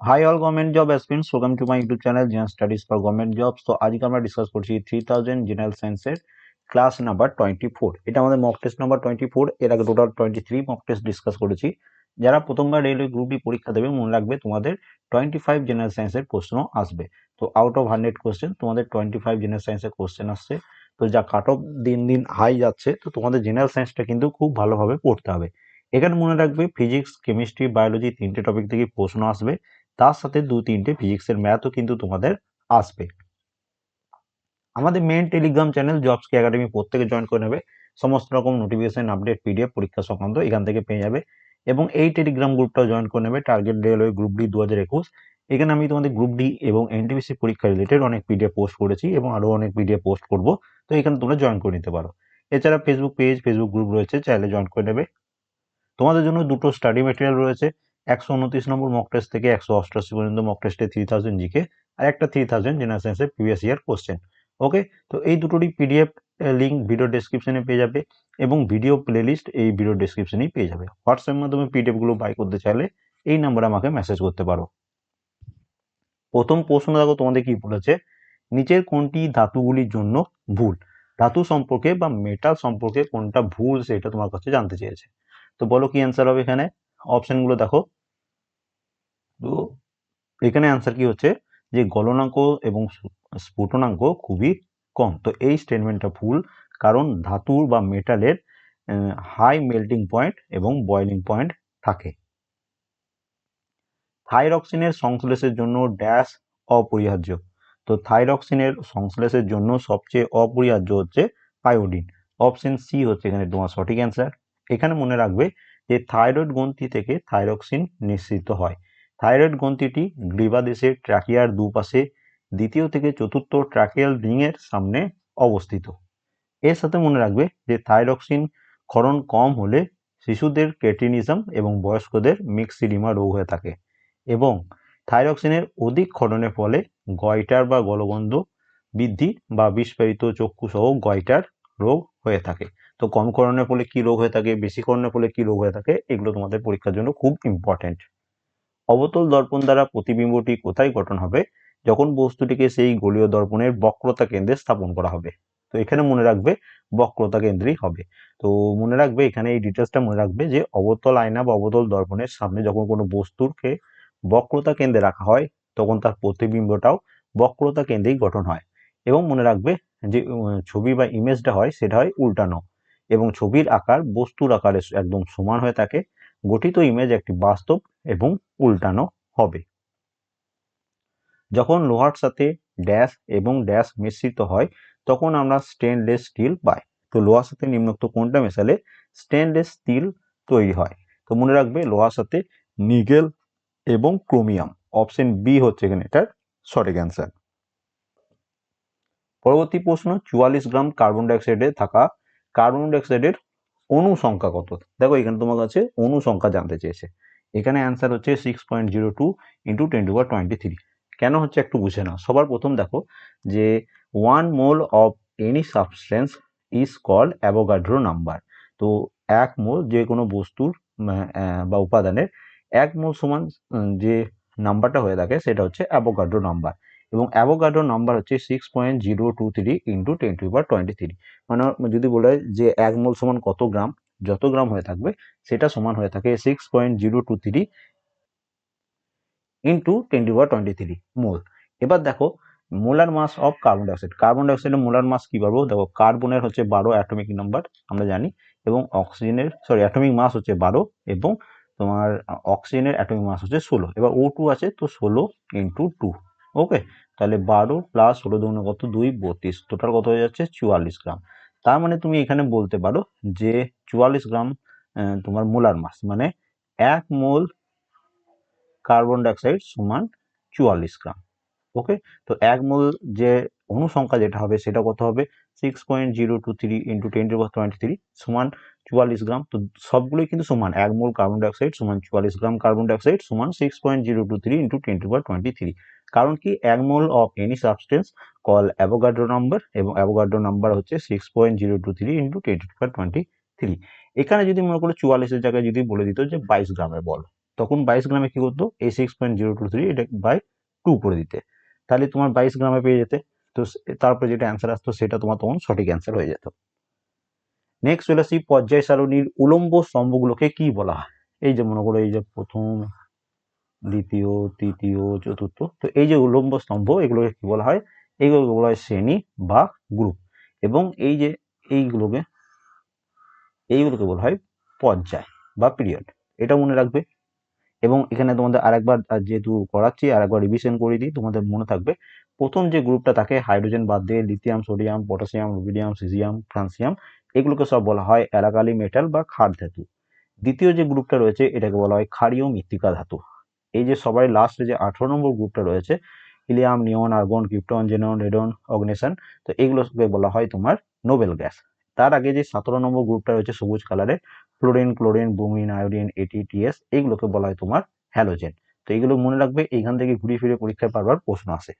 Hi all government job aspirants welcome to my YouTube channel general studies for government jobs তো আজকে আমরা discuss করছি three thousand general সায়েন্সের class number twenty four এটা আমাদের mock test number twenty four এর আগে total twenty three mock test discuss করেছি। যারা প্রথমবার রেলওয়ে গ্রুপ ডি পরীক্ষা দেবে, মনে রাখবে তোমাদের টোয়েন্টি ফাইভ জেনারেল সায়েন্সের প্রশ্ন আসবে। তো আউট অফ হান্ড্রেড কোশ্চেন তোমাদের টোয়েন্টি ফাইভ জেনারেল সায়েন্সের কোশ্চেন আসছে। তো, যা কাট অফ দিন দিন হাই যাচ্ছে, তো তোমাদের জেনারেল সায়েন্সটা কিন্তু খুব ভালোভাবে পড়তে হবে। এখানে মনে রাখবে ফিজিক্স কেমিস্ট্রি বায়োলজি তিনটে টপিক থেকে প্রশ্ন আসবে। তার সাথে দু তিনটে ফিজিক্সের ম্যাথও কিন্তু তোমাদের আসবে। আমাদের মেন টেলিগ্রাম চ্যানেল জবস কি একাডেমি প্রত্যেকে জয়েন করে নেবে। সমস্ত রকম নোটিফিকেশন আপডেট পিডিএফ পরীক্ষা সংক্রান্ত এখান থেকে পেয়ে যাবে। এবং এই টেলিগ্রাম গ্রুপটাও জয়েন করে নেবে টার্গেট রেলওয়ে গ্রুপ ডি দু হাজার একুশ। এখানে আমি তোমাদের গ্রুপ ডি এবং এনটিপিসি পরীক্ষা রিলেটেড অনেক পিডিএফ পোস্ট করেছি এবং আরও অনেক পিডিএফ পোস্ট করব। তো এখানে তোমরা জয়েন করে নিতে পারো। এছাড়া ফেসবুক পেজ ফেসবুক গ্রুপ রয়েছে, চাইলে জয়েন করে নেবে। তোমাদের জন্য দুটো স্টাডি মেটেরিয়াল রয়েছে। একশো উনত্রিশ নম্বর মক টেস্ট থেকে একশো অষ্টআশি পর্যন্ত মক টেস্টে থ্রি থাউজেন্ড জিকে আর একটা থ্রি থাউজেন্ড জেনারেল সায়েন্সের প্রিভিয়াস ইয়ার কোশ্চেন ওকে তো এই দুটোরই পিডিএফ লিঙ্ক ভিডিও ডেসক্রিপশনে পেয়ে যাবে এবং ভিডিও প্লেলিস্ট এই ভিডিও ডেসক্রিপশনেই পেয়ে যাবে। হোয়াটসঅ্যাপের মাধ্যমে পিডিএফগুলো বাই করতে চাইলে এই নাম্বারে আমাকে মেসেজ করতে পারো। প্রথম প্রশ্ন দেখো, তোমাদের কি বলেছে? নিচের কোনটি ধাতুগুলির জন্য ভুল? ধাতু সম্পর্কে বা মেটাল সম্পর্কে কোনটা ভুল সেটা তোমার কাছে জানতে চেয়েছে। তো বলো কি অ্যান্সার হবে এখানে? অপশনগুলো দেখো। তো এখানে অ্যান্সার কি হচ্ছে? যে গলনাঙ্ক এবং স্ফুটনাঙ্ক খুবই কম। তো এই স্টেটমেন্টটা ভুল, কারণ ধাতুর বা মেটালের হাই মেল্টিং পয়েন্ট এবং বয়লিং পয়েন্ট থাকে। থাইরক্সিনের সংশ্লেষের জন্য ড্যাশ অপরিহার্য। তো থাইরক্সিনের সংশ্লেষের জন্য সবচেয়ে অপরিহার্য হচ্ছে আয়োডিন অপশন সি হচ্ছে এখানে তোমার সঠিক অ্যান্সার এখানে মনে রাখবে যে থাইরয়েড গ্রন্থি থেকে থাইরক্সিন নিঃসৃত হয়। থাইরয়েড গ্রন্থিটি গ্রীবাদেশের ট্র্যাকিয়ার দুপাশে দ্বিতীয় থেকে চতুর্থ ট্র্যাকিয়াল রিংয়ের সামনে অবস্থিত। এর সাথে মনে রাখবে যে থাইরক্সিন ক্ষরণ কম হলে শিশুদের ক্রেটিনিজম এবং বয়স্কদের মিক্সিডিমা রোগ হয়ে থাকে এবং থাইরক্সিনের অধিক ক্ষরণের ফলে গয়টার বা গলবন্ধ বৃদ্ধি বা বিস্ফারিত চক্ষু সহ গয়টার রোগ হয়ে থাকে। তো কম করণের ফলে কি রোগ হয়ে থাকে, বেশি করণের ফলে কি রোগ হয়ে থাকে, এগুলো তোমাদের পরীক্ষার জন্য খুব ইম্পর্টেন্ট অবতল দর্পণ দ্বারা প্রতিবিম্বটি কোথায় গঠন হবে? যখন বস্তুটিকে সেই গোলীয় দর্পণের বক্রতা কেন্দ্রে স্থাপন করা হবে। তো এখানে মনে রাখবে বক্রতা কেন্দ্রেই হবে। তো মনে রাখবে, এখানে এই ডিটেলসটা মনে রাখবে যে অবতল আয়না বা অবতল দর্পণের সামনে যখন কোনো বস্তুরকে বক্রতা কেন্দ্রে রাখা হয়, তখন তার প্রতিবিম্বটাও বক্রতা কেন্দ্রেই গঠন হয়। এবং মনে রাখবে যে ছবি বা ইমেজটা হয়, সেটা হয় উল্টানো। এবং ছবির আকার, বস্তুর আকারে একদম সমান হয়ে থাকে। গঠিত ইমেজ একটি বাস্তব এবং উল্টানো হবে। যখন লোহার সাথে ড্যাশ এবং ড্যাশ মিশ্রিত হয়, তখন আমরা স্টেনলেস স্টিল পাই। তো লোহার সাথে নিম্নোক্ত কোনটা মেশালে স্টেনলেস স্টিল তৈরি হয়। তো মনে রাখবে লোহার সাথে নিগেল এবং ক্রোমিয়াম। অপশন বি হচ্ছে এখানে এটার সঠিক অ্যান্সার পরবর্তী প্রশ্ন, চুয়াল্লিশ গ্রাম কার্বন ডাইঅক্সাইডে থাকা কার্বন ডাইঅক্সাইডের অণু সংখ্যা কত? দেখো, এখানে তোমার কাছে অণু সংখ্যা জানতে চেয়েছে। এখানে অ্যান্সার হচ্ছে six point zero two into ten to twenty three কেন হচ্ছে একটু বুঝে নাও। সবার প্রথম দেখো যে one mole of any substance is call Avogadro number তো এক মোল যে কোনো বস্তুর বা উপাদানের এক মোল সমান যে নাম্বারটা হয়ে থাকে সেটা হচ্ছে অ্যাভোগাড্রো নাম্বার এবং অ্যাভোগাড্রো নাম্বার হচ্ছে six point zero two three into ten to power twenty three মানে যদি বলে যে এক মোল সমান কত গ্রাম, যত গ্রাম হয়ে থাকবে, সেটা সমান হয়ে থাকে six point zero two three into ten to power twenty three mole. এবার দেখো, molar mass of carbon dioxide carbon ডাইঅক্সাইডের molar mass কী পাবো দেখো কার্বনের হচ্ছে বারো অ্যাটমিক নাম্বার আমরা জানি, এবং অক্সিজেনের সরি অ্যাটমিক মাস হচ্ছে বারো, এবং তোমার অক্সিজেনের অ্যাটমিক মাস হচ্ছে ষোলো। এবার ও টু আছে, তো ষোলো ইন্টু টু ওকে তাহলে বারো প্লাস ষোলো দুগুণ কত? দুই, বত্রিশ। টোটাল কত হয়ে যাচ্ছে? চুয়াল্লিশ গ্রাম। তার মানে তুমি এখানে বলতে পারো যে চুয়াল্লিশ গ্রাম তোমার মোলার মাস মানে এক মোল কার্বন ডাইঅক্সাইড সমান চুয়াল্লিশ গ্রাম। ওকে তো এক মোল যে অনুসংখ্যা যেটা হবে সেটা কত হবে? Six point zero two three into ten to twenty three সমান চুয়াল্লিশ গ্রাম, তো সবগুলোই কিন্তু সমান। এক মোল কার্বন ডাইঅক্সাইড সমান চুয়াল্লিশ গ্রাম কার্বন ডাইঅক্সাইড সমান six point zero two three into ten to twenty three কারণ কি? এক mole of any substance call Avogadro number এবং অ্যাভোগাড্রো নাম্বার হচ্ছে six point zero two three into ten to twenty three এখানে যদি মনে করো চুয়াল্লিশের জায়গায় যদি বলে দিত যে বাইশ গ্রামের বল, তখন বাইশ গ্রামে কি করতো? এই six point zero two three এটা বাই টু করে দিতে। তাহলে তোমার বাইশ গ্রামে পেয়ে যেতে। তো তারপরে যেটা অ্যান্সার আসতো, সেটা তোমার তখন সঠিক অ্যান্সার হয়ে যেত। নেক্সট চলে আসি পর্যায় সারণীর উলম্ব স্তম্ভগুলোকে কি বলা হয়? এই যে মনে করো এই যে প্রথম, দ্বিতীয়, তৃতীয়, চতুর্থ, তো এই যে উলম্ব স্তম্ভ এগুলোকে কি বলা হয়? এগুলোকে বলা হয় শ্রেণি বা গ্রুপ। এবং এই যে এইগুলোকে এইগুলোকে বলা হয় পর্যায় বা পিরিয়ড। এটা মনে রাখবে। এবং এখানে তোমাদের আরেকবার যেহেতু করাচ্ছি, আরেকবার রিভিশন করে দিই, তোমাদের মনে থাকবে। প্রথম যে গ্রুপটা থাকে হাইড্রোজেন বাদ দিয়ে lithium sodium potassium rubidium caesium francium এগুলোকে সব বলা হয় অ্যালাকালি মেটাল বা ক্ষার ধাতু। দ্বিতীয় যে গ্রুপটা রয়েছে, এটাকে বলা হয় ক্ষারীয় মৃত্তিকা ধাতু। এই যে সবাই লাস্টে যে আঠারো নম্বর গ্রুপটা রয়েছে, helium neon argon krypton xenon, radon, oganesson, তো এগুলোকে বলা হয় তোমার নোবেল গ্যাস। তার আগে যে সতেরো নম্বর গ্রুপটা রয়েছে সবুজ কালারের ফ্লোরিন ক্লোরিন ব্রোমিন আয়োডিন এটিটিএস এইগুলোকে বলা হয় তোমার হ্যালোজেন তো এগুলো মনে রাখবে এইখান থেকে ঘুরে ফিরে পরীক্ষায় বারবার প্রশ্ন আসে।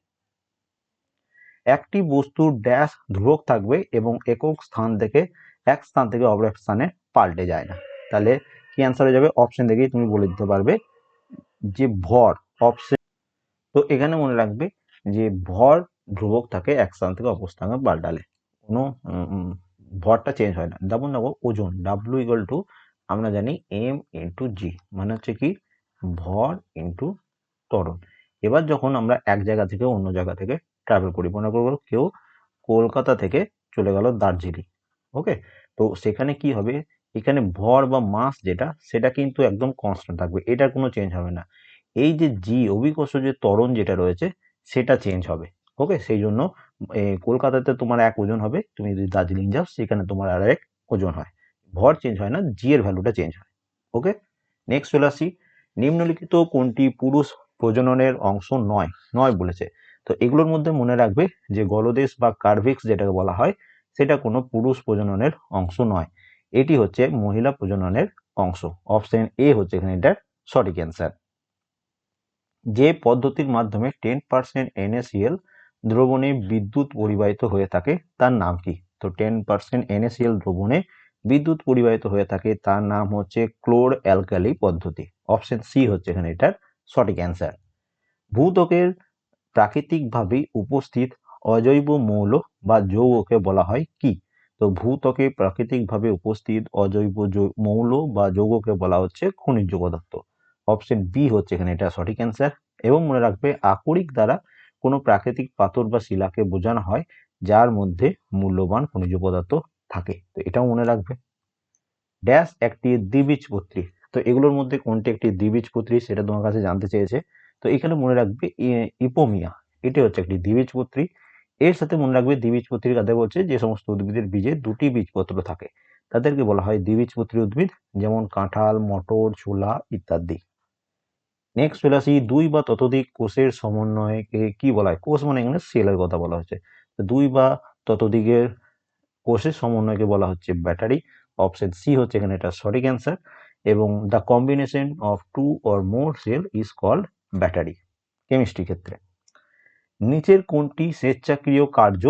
একটি বস্তুর ড্যাশ ধ্রুবক থাকবে এবং একক স্থান থেকে এক স্থান থেকে অপর এক স্থানে পাল্টে যায় না। তাহলে কি অ্যান্সার হয়ে যাবে? অপশন দেখেই তুমি বলে দিতে পারবে যে ভর অপশন তো এখানে মনে রাখবে যে ভর ধ্রুবক থাকে এক স্থান থেকে অপর স্থানে পাল্টালে। কোনো ভরটা চেঞ্জ হয় না। যেমন দেখো ওজন ডাব্লু ইকুয়াল টু আমরা জানি এম ইন্টু জি মানে হচ্ছে কি? ভর ইন্টু ত্বরণ। এবার যখন আমরা এক জায়গা থেকে অন্য জায়গা থেকে ট্রাভেল করি। মনে করব কেউ কলকাতা থেকে চলে গেল দার্জিলিং, ওকে? তো সেখানে কি হবে? এখানে ভর বা মাস যেটা, সেটা কিন্তু একদম কনস্ট্যান্ট থাকবে। এটার কোনো চেঞ্জ হবে না। এই যে জি অভিকর্ষ যে ত্বরণ যেটা রয়েছে, সেটা চেঞ্জ হবে, ওকে? সেই জন্য কলকাতাতে তোমার এক ওজন হবে, তুমি যদি দার্জিলিং যাও, সেখানে তোমার আর এক ওজন হয়। ভর চেঞ্জ হয় না জি এর ভ্যালুটা চেঞ্জ হয়, ওকে? নেক্সট চলে আসি। নিম্নলিখিত কোনটি পুরুষ প্রজননের অংশ নয় নয় বলেছে। তো এগুলোর মধ্যে মনে রাখবে যে গলদেশ বা কার্ভিক্স যেটাকে বলা হয়, সেটা কোনো পুরুষ প্রজননের অংশ নয়। এটি হচ্ছে মহিলা প্রজননের অংশ। অপশন এ হচ্ছে এখানে এটার সঠিক অ্যান্সার যে পদ্ধতির মাধ্যমে টেন পার্সেন্ট এনএসিএল দ্রবণে বিদ্যুৎ পরিবাহিত হয়ে থাকে, তার নাম কি? তো টেন পার্সেন্ট এনএসিএল দ্রবণে বিদ্যুৎ পরিবাহিত হয়ে থাকে, তার নাম হচ্ছে ক্লোর অ্যালকালি পদ্ধতি। অপশন সি হচ্ছে এখানে এটার সঠিক অ্যান্সার ভূত্বকের প্রাকৃতিকভাবে উপস্থিত অজৈব মৌল বা যৌগকে বলা হয় কি? তো ভূত্বকে প্রাকৃতিকভাবে উপস্থিত অজৈব মৌল বা যৌগকে বলা হচ্ছে খনিজ পদার্থ। অপশন বি হচ্ছে এখানে, এটা সঠিক অ্যান্সার এবং মনে রাখবে, আকরিক দ্বারা কোনো প্রাকৃতিক পাথর বা শিলাকে বোঝানো হয় যার মধ্যে মূল্যবান খনিজ পদার্থ থাকে। তো এটাও মনে রাখবে। ড্যাশ একটি দ্বিবীজপত্রী। তো এগুলোর মধ্যে কোনটি একটি দ্বিবীজপত্রী সেটা তোমার কাছে জানতে চেয়েছে। তো এখানে মনে রাখবে ইপোমিয়া। এটি হচ্ছে একটি দ্বিবীজপত্রী। এর সাথে মনে রাখবে দ্বিবীজপত্রী কাদের বলছে? যে সমস্ত উদ্ভিদের বীজে দুটি বীজপত্র থাকে। তাদেরকে বলা হয় দ্বিবীজপত্রী উদ্ভিদ, যেমন কাঁঠাল, মটর, ছোলা ইত্যাদি। নেক্সট চলে আসি, দুই বা ততোধিক কোষের সমন্বয়কে কি বলা হয়? কোষ মানে এখানে সেলের কথা বলা হচ্ছে দুই বা ততোধিকের কোষের সমন্বয়কে বলা হচ্ছে ব্যাটারি। অপশন সি হচ্ছে এখানে এটা সঠিক অ্যান্সার এবং the combination of two or more cell is called battery, chemistry ক্ষেত্রে। নিচের কোনটি স্বেচ্ছাক্রিয় কার্য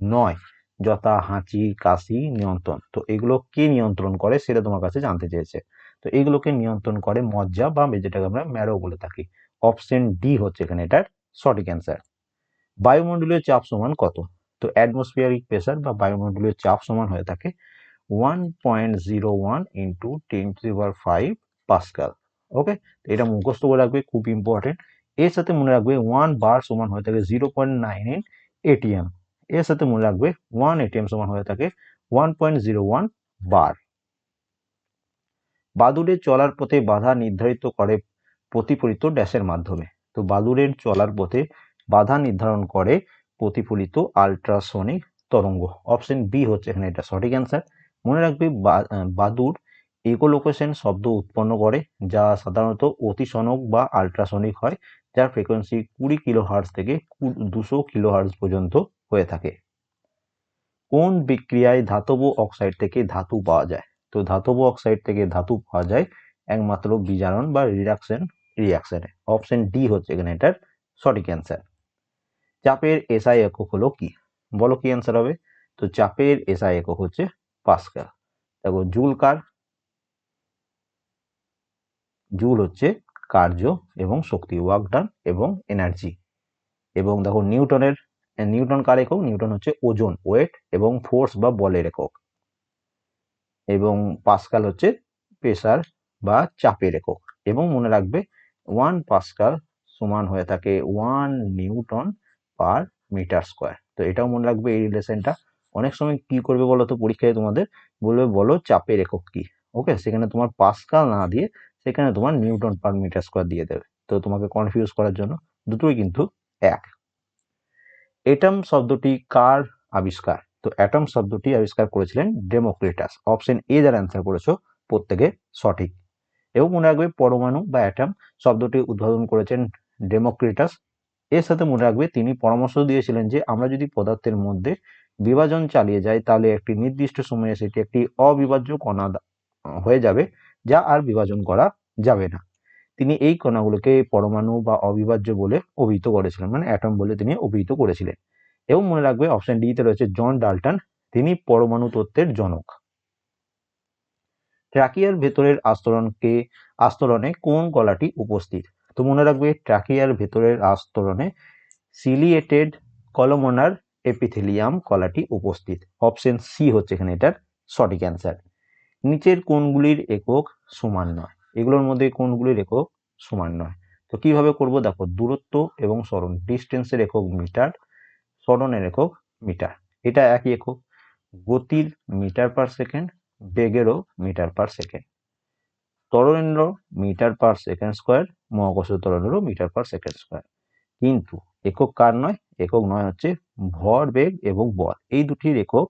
নয়? যথা হাঁচি, কাশি, নিয়ন্ত্রণ। তো এগুলো কে নিয়ন্ত্রণ করে সেটা তোমার কাছে জানতে চেয়েছে। তো এগুলোকে নিয়ন্ত্রণ করে মজ্জা বা যেটাকে আমরা ম্যারো বলে থাকি। অপশন ডি হচ্ছে এখানে এটার সঠিক অ্যান্সার বায়ুমণ্ডলীয় চাপ সমান কত? তো অ্যাটমসফিয়ারিক প্রেসার বা বায়ুমণ্ডলীয় চাপ সমান হয়ে থাকে one point zero one into ten to pascal okay এটা মুখস্থ করে রাখবে, খুব ইম্পর্টেন্ট এর সাথে মনে রাখবে ওয়ান বার সমান হয়ে থাকে zero point nine in ATM এর সাথে মনে রাখবে ওয়ান এটিএম সমান হয়ে থাকে one point zero one bar বাদুড়ের চলার পথে বাধা নির্ধারিত করে প্রতিফলিত ড্যাশের মাধ্যমে। তো বাদুড়ের চলার পথে বাধা নির্ধারণ করে প্রতিফলিত আল্ট্রাসনিক তরঙ্গ। অপশন বি হচ্ছে এখানে এটা সঠিক অ্যান্সার মনে রাখবে বা- বাদুড় ইকোলোকেশন শব্দ উৎপন্ন করে, যা সাধারণত অতিসনক বা আল্ট্রাসনিক হয়, যার ফ্রিকোয়েন্সি কুড়ি কিলো হার্জ থেকে দুশো কিলো হার্জ পর্যন্ত হয়ে থাকে। কোন বিক্রিয়ায় ধাতব অক্সাইড থেকে ধাতু পাওয়া যায়? তো ধাতব অক্সাইড থেকে ধাতু পাওয়া যায় একমাত্র বিজারণ বা রিডাকশন রিয়াকশনে অপশন ডি হচ্ছে এখানে এটার সঠিক অ্যান্সার চাপের এসআই একক হলো কি? বলো কি অ্যান্সার হবে? তো চাপের এসআই একক হচ্ছে পাস্কাল। দেখো, জুল কার জুল হচ্ছে কার্য এবং শক্তি ওয়ার্ক ডান এবং এনার্জি। এবং দেখো নিউটনের, নিউটন কার একক? নিউটন হচ্ছে ওজন, ওয়েট এবং ফোর্স বা বলের একক। এবং পাস্কাল হচ্ছে প্রেসার বা চাপের একক। এবং মনে রাখবে ওয়ান পাস্কাল সমান হয়ে থাকে one newton per metre square. তো এটাও মনে রাখবে এই রিলেশনটা। অনেক সময় কি করবে বলো তো? পরীক্ষায় তোমাদের বলবে, বলো চাপের একক কি? ওকে? সেখানে তোমার পাস্কাল না দিয়ে সেখানে তোমার নিউটন পার মিটার স্কোয়ার দিয়ে দেবে। তো তোমাকে কনফিউজ করার জন্য দুটোই কিন্তু এক। এটম শব্দটি কার আবিষ্কার? তো অ্যাটম শব্দটি আবিষ্কার করেছিলেন ডেমোক্রিটাস। অপশন এ যারা অ্যান্সার করেছ, প্রত্যেকে সঠিক। এবং মনে রাখবে পরমাণু বা অ্যাটম শব্দটি উদ্ভাবন করেছেন ডেমোক্রিটাস। এর সাথে মনে রাখবে তিনি পরামর্শ দিয়েছিলেন যে আমরা যদি পদার্থের মধ্যে বিভাজন চালিয়ে যাই, তাহলে একটি নির্দিষ্ট সময়ে সেটি একটি অবিভাজ্য কণা হয়ে যাবে। যা আর বিভাজন করা যাবে না। তিনি এই কণাগুলোকে পরমাণু বা অবিভাজ্য বলে অভিহিত করেছিলেন মানে অ্যাটম বলে তিনি অভিহিত করেছিলেন। এবং মনে রাখবে অপশন ডিতে রয়েছে জন ডাল্টন, তিনি পরমাণু তত্ত্বের জনক। ট্রাকিয়ার ভেতরের আস্তরণকে, আস্তরণে কোন কলাটি উপস্থিত? তো মনে রাখবে ট্রাকিয়ার ভেতরের আস্তরণে সিলিয়েটেড কলমোনার এপিথেলিয়াম কলাটি উপস্থিত। অপশন সি হচ্ছে এখানে এটার সঠিক অ্যান্সার নিচের কোনগুলির একক সমান নয়। এগুলোর মধ্যে কোনগুলির একক সমান নয়। তো কীভাবে করব? দেখো, দূরত্ব এবং সরণ ডিস্টেন্সের একক মিটার সরণের একক মিটার। এটা একই একক। গতির মিটার পার সেকেন্ড বেগেরও মিটার পার সেকেন্ড তরণেরও মিটার পার সেকেন্ড স্কোয়ার মহাকর্ষ তরণেরও মিটার পার সেকেন্ড স্কোয়ার কিন্তু একক কার নয়? একক নয় হচ্ছে ভর, বেগ এবং বল। এই দুটির একক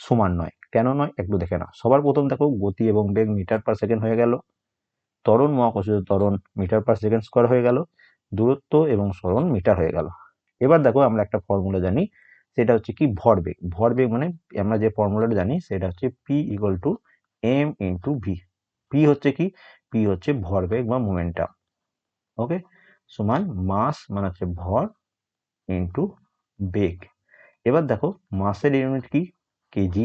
সমান নয়। কেন নয়? একটু দেখে না সবার প্রথম দেখো, গতি এবং বেগ মিটার পার সেকেন্ড হয়ে গেল। ত্বরণ মহাকর্ষীয় ত্বরণ মিটার পার সেকেন্ড স্কোয়ার হয়ে গেল। দূরত্ব এবং সরণ মিটার হয়ে গেল। এবার দেখো আমরা একটা ফর্মুলা জানি, সেটা হচ্ছে কি ভরবেগ ভরবেগ মানে আমরা যে ফর্মুলাটা জানি, সেটা হচ্ছে P equal to M into V P হচ্ছে কি? পি হচ্ছে ভরবেগ বা মোমেন্টাম ওকে সমান মাস মানে হচ্ছে ভর ইন্টু বেগ। এবার দেখো, মাসের ইউনিট কি? কেজি।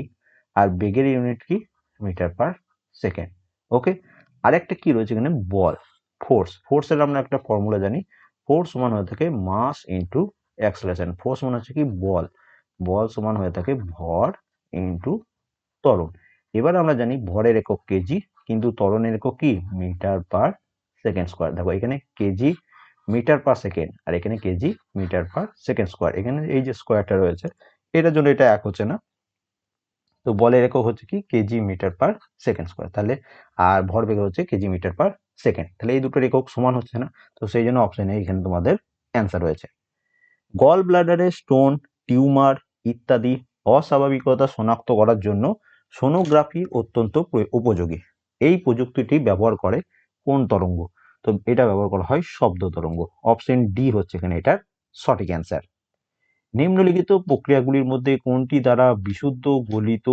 আর বেগের ইউনিট কি? মিটার পার সেকেন্ড ওকে আরেকটা কি রয়েছে এখানে? বল ফোর্স ফোর্সের আমরা একটা ফর্মুলা জানি। ফোর্স সমান হয়ে থাকে মাস ইন্টু অ্যাক্সেলেশন ফোর্স সমান হচ্ছে কি? বল। বল সমান হয়ে থাকে ভর ইন্টু ত্বরণ। এবার আমরা জানি ভরের একক কেজি কিন্তু ত্বরণের একক কি? মিটার পার সেকেন্ড স্কোয়ার দেখো, এখানে কেজি মিটার পার সেকেন্ড আর এখানে KG metre per second square এখানে এই যে স্কোয়ারটা রয়েছে, এটার জন্য এটা এক হচ্ছে না। তো বলের একক হচ্ছে কি KG metre per second square তাহলে আর ভরবেগ হচ্ছে কেজি মিটার পার সেকেন্ড তাহলে এই দুটোর একক সমান হচ্ছে না, তো সেই জন্য অপশনে এখানে তোমাদের অ্যান্সার রয়েছে। গল ব্লাডারে স্টোন টিউমার ইত্যাদি অস্বাভাবিকতা শনাক্ত করার জন্য সোনোগ্রাফি অত্যন্ত উপযোগী। এই প্রযুক্তিটি ব্যবহার করে কোন তরঙ্গ? তো এটা ব্যবহার করা হয় শব্দ তরঙ্গ অপশন ডি হচ্ছে এখানে এটার সঠিক অ্যান্সার নিম্নলিখিত প্রক্রিয়াগুলির মধ্যে কোনটি দ্বারা বিশুদ্ধ গলিত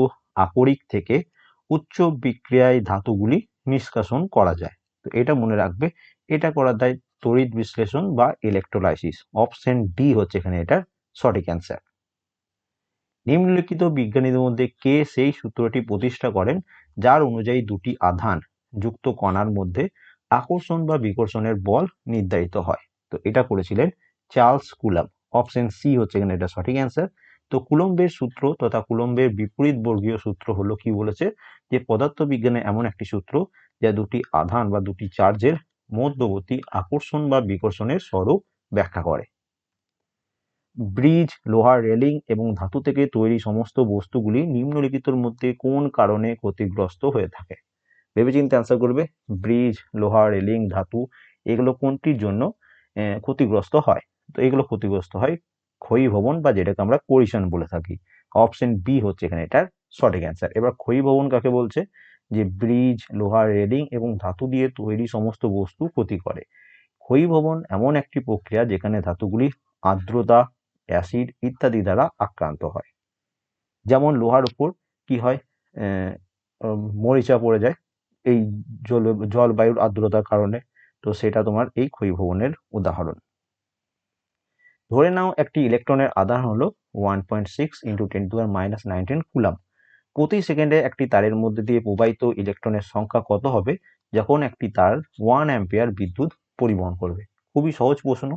আকরিক থেকে উচ্চ বিক্রিয়ায় ধাতুগুলি নিষ্কাশন করা যায়? তো এটা মনে রাখবে, এটা করা দেয় তড়িৎ বিশ্লেষণ বা ইলেকট্রোলাইসিস অপশন ডি হচ্ছে এখানে এটার সঠিক অ্যান্সার নিম্নলিখিত বিজ্ঞানীদের মধ্যে কে সেই সূত্রটি প্রতিষ্ঠা করেন যার অনুযায়ী দুটি আধান যুক্ত কণার মধ্যে আকর্ষণ বা বিকর্ষণের বল নির্ধারিত হয়? তো এটা করেছিলেন চার্লস কুলাম। অপশন সি হচ্ছে এখানে এটা সঠিক অ্যান্সার তো কুলম্বের সূত্র তথা কুলম্বের বিপরীত বর্গীয় সূত্র হলো কি বলেছে? যে পদার্থবিজ্ঞানে এমন একটি সূত্র যা দুটি আধান বা দুটি চার্জের মধ্যবর্তী আকর্ষণ বা বিকর্ষণের স্বরূপ ব্যাখ্যা করে। ব্রিজ, লোহার রেলিং এবং ধাতু থেকে তৈরি সমস্ত বস্তুগুলি নিম্নলিখিতর মধ্যে কোন কারণে ক্ষতিগ্রস্ত হয়ে থাকে? ভেবেচিন্তে অ্যান্সার করবে, ব্রিজ, লোহার রেলিং, ধাতু, এগুলো কোনটির জন্য ক্ষতিগ্রস্ত হয়? তো এগুলো ক্ষতিগ্রস্ত হয়। ক্ষয়ী ভবন বা যেটাকে আমরা কোরিশন বলে থাকি। অপশন বি হচ্ছে এখানে এটার সঠিক অ্যান্সার এবার ক্ষয়ী ভবন কাকে বলছে? যে ব্রিজ লোহার রেলিং এবং ধাতু দিয়ে তৈরি সমস্ত বস্তু ক্ষতি করে। ক্ষয়ী ভবন এমন একটি প্রক্রিয়া যেখানে ধাতুগুলি আর্দ্রতা, অ্যাসিড ইত্যাদি দ্বারা আক্রান্ত হয়। যেমন লোহার উপর কি হয়? মরিচা পড়ে যায়। এই জল, জলবায়ুর আর্দ্রতার কারণে। তো সেটা তোমার এই ক্ষয়ীভবনের উদাহরণ। ধরে নাও একটি ইলেকট্রনের আধান হলো one point six into ten to minus nineteen coulomb প্রতি সেকেন্ডে একটি তারের মধ্যে দিয়ে প্রবাহিত ইলেকট্রনের সংখ্যা কত হবে? যখন একটি তার ওয়ান অ্যাম্পিয়ার বিদ্যুৎ পরিবহন করবে। খুবই সহজ প্রশ্ন,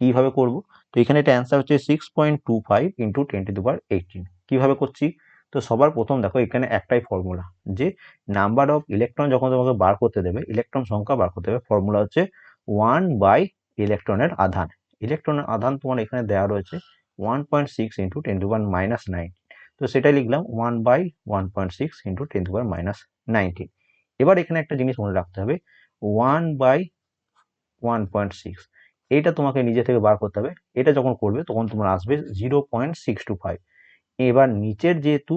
কীভাবে করব? তো এখানে এটা অ্যান্সার হচ্ছে six point two five into ten to eighteen কীভাবে করছি? তো সবার প্রথম দেখো এখানে একটাই ফর্মুলা যে নাম্বার অফ ইলেকট্রন যখন তোমাকে বার করতে দেবে ইলেকট্রন সংখ্যা বার করতে দেবে ফর্মুলা হচ্ছে ওয়ান বাই ইলেকট্রনের আধান। ইলেকট্রনের আধান তোমার এখানে দেওয়া রয়েছে one point six into ten to power minus nine তো সেটাই লিখলাম one by one point six into ten to minus nineteen এবার এখানে একটা জিনিস মনে রাখতে হবে one by one point six এইটা তোমাকে নিজে থেকে বার করতে হবে, এটা যখন করবে তখন তোমার আসবে zero point six two five এবার নিচের যেহেতু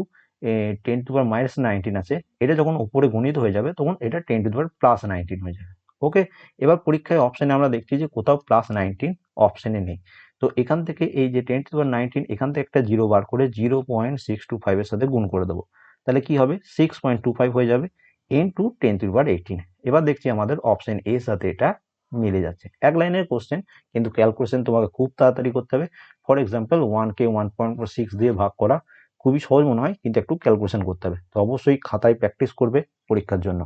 ten to power minus nineteen আছে, এটা যখন উপরে গণিত হয়ে যাবে তখন এটা ten to power plus nineteen হয়ে যাবে। ওকে এবার পরীক্ষায় অপশানে আমরা দেখছি যে কোথাও প্লাস নাইনটিন অপশানে নেই। তো এখান থেকে এই যে টেন টু নাইনটিন এখান থেকে একটা জিরো বার করে জিরো পয়েন্ট সিক্স টু ফাইভের সাথে গুণ করে দেবো। তাহলে কি হবে? সিক্স পয়েন্ট টু ফাইভ হয়ে যাবে N to ten to power eighteen এবার দেখছি আমাদের অপশান এর সাথে এটা মিলে যাচ্ছে। এক লাইনের কোশ্চেন কিন্তু ক্যালকুলেশন তোমাকে খুব তাড়াতাড়ি করতে হবে। ফর এক্সাম্পল ওয়ান কে ওয়ান পয়েন্ট ফোর সিক্স দিয়ে ভাগ করা খুবই সহজ মনে হয়, কিন্তু একটু ক্যালকুলেশন করতে হবে। তো অবশ্যই খাতায় প্র্যাকটিস করবে পরীক্ষার জন্য।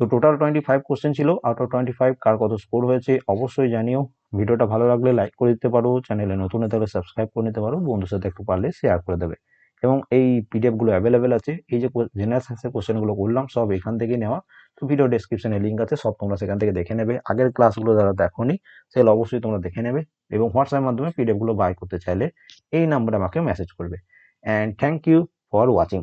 তো টোটাল টোয়েন্টি ফাইভ কোশ্চেন ছিল আউট অফ টোয়েন্টি ফাইভ কার কত স্কোর হয়েছে, অবশ্যই জানিও। ভিডিওটা ভালো লাগলে লাইক করে দিতে পারো চ্যানেলে নতুন হতে হলে সাবস্ক্রাইব করে নিতে পারো বন্ধুর সাথে একটু পারলে শেয়ার করে দেবে। এবং এই পিডিএফগুলো অ্যাভেলেবেল আছে, এই যে জেনারেল সায়েন্সের কোশ্চেনগুলো করলাম, সব এখান থেকে নেওয়া। তো ভিডিও ডেসক্রিপশনে লিঙ্ক আছে, সব তোমরা সেখান থেকে দেখে নেবে। আগের ক্লাসগুলো যারা দেখোনি, সেগুলো অবশ্যই তোমরা দেখে নেবে এবং হোয়াটসঅ্যাপের মাধ্যমে পিডিএফগুলো বাই করতে চাইলে এই নাম্বারে আমাকে মেসেজ করবে। And thank you for watching